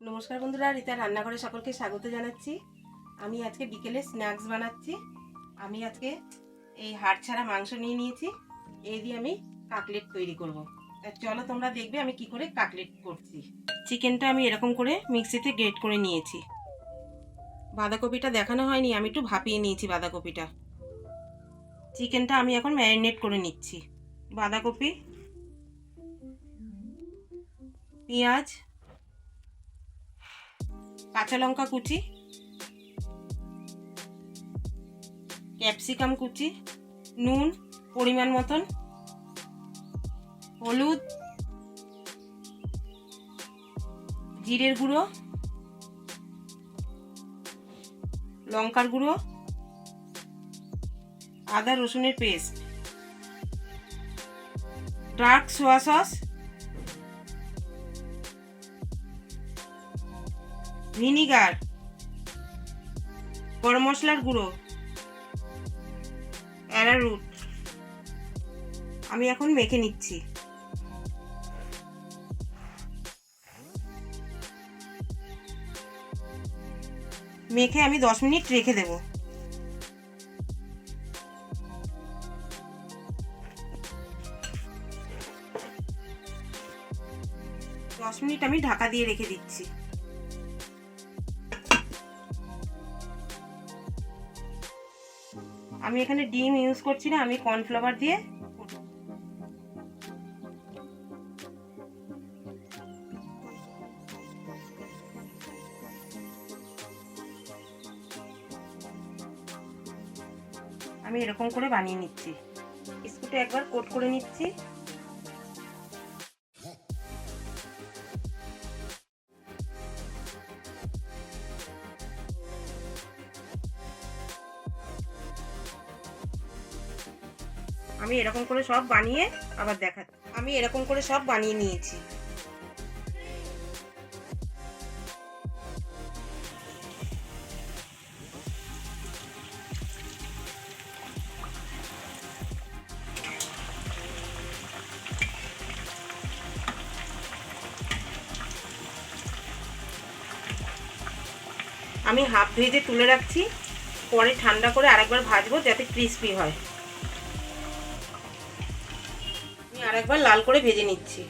নমস্কার বন্ধুরা রীতা রান্নাঘরে সকলকে স্বাগত জানাচ্ছি। আমি আজকে বিকেলে স্ন্যাক্স বানাচ্ছি। আমি আজকে এই হাড় ছাড়া মাংস নিয়ে নিয়েছি। এই দিয়ে আমি কাকলেট তৈরি করব। চলো তোমরা দেখবে আমি কি করে কাকলেট করছি। চিকেনটা আমি এরকম করে মিক্সিতে গ্রেট করে নিয়েছি। বাঁধাকপিটা দেখানো হয়নি, আমি একটু ভাপিয়ে নিয়েছি বাঁধাকপিটা। চিকেনটা আমি এখন ম্যারিনেট করে নিচ্ছি। বাঁধাকপি, পেঁয়াজ কাঁচা লঙ্কা কুচি, ক্যাপসিকাম কুচি, নুন, পরিমাণ মতন, হলুদ, জিরের গুঁড়ো, লঙ্কার গুঁড়ো, আদা রসুনের paste, dark soya sauce vinegar, গরম মশলার গুঁড়ো, অ্যারারুট, আমি এখন মেখে নিচ্ছি। মেখে আমি দশ মিনিট রেখে দেব। দশ মিনিট আমি ঢাকা দিয়ে রেখে দিচ্ছি। আমি এখানে ডিম ইউজ করছি না, আমি কর্নফ্লাওয়ার দিয়ে আমি এরকম করে বানিয়ে নিচ্ছি। বিস্কুটে একবার কোট করে নিচ্ছি। আমি এরকম করে সব বানিয়ে আবার দেখাচ্ছি আমি এরকম করে সব বানিয়ে নিয়েছি। আমি হাফ ভেজে তুলে রাখছি। পরে ঠান্ডা করে আরেকবার ভাজবো যাতে ক্রিস্পি হয়। আমি আরেকবার লাল করে ভেজে নিচ্ছি।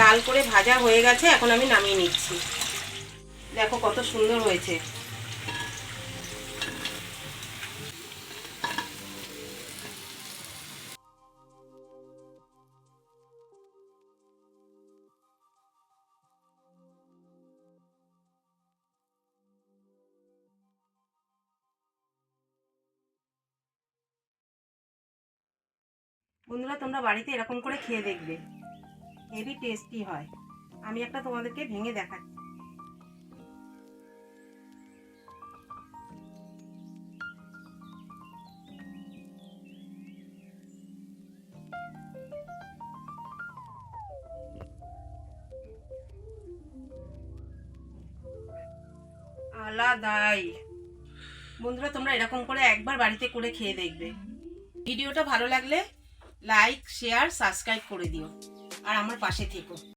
লাল করে ভাজা হয়ে গেছে, এখন আমি নামিয়ে নিচ্ছি। দেখো কত সুন্দর হয়েছে। বন্ধুরা, তোমরা বাড়িতে এরকম করে খেয়ে দেখবে। হেভি টেস্টি হয়। আমি একটা তোমাদেরকে ভেঙে দেখাচ্ছি। আলাদাই। বন্ধুরা, তোমরা এরকম করে একবার বাড়িতে করে খেয়ে দেখবে। ভিডিওটা ভালো লাগলে লাইক শেয়ার সাবস্ক্রাইব করে দিও। আর আমার পাশে থেকো।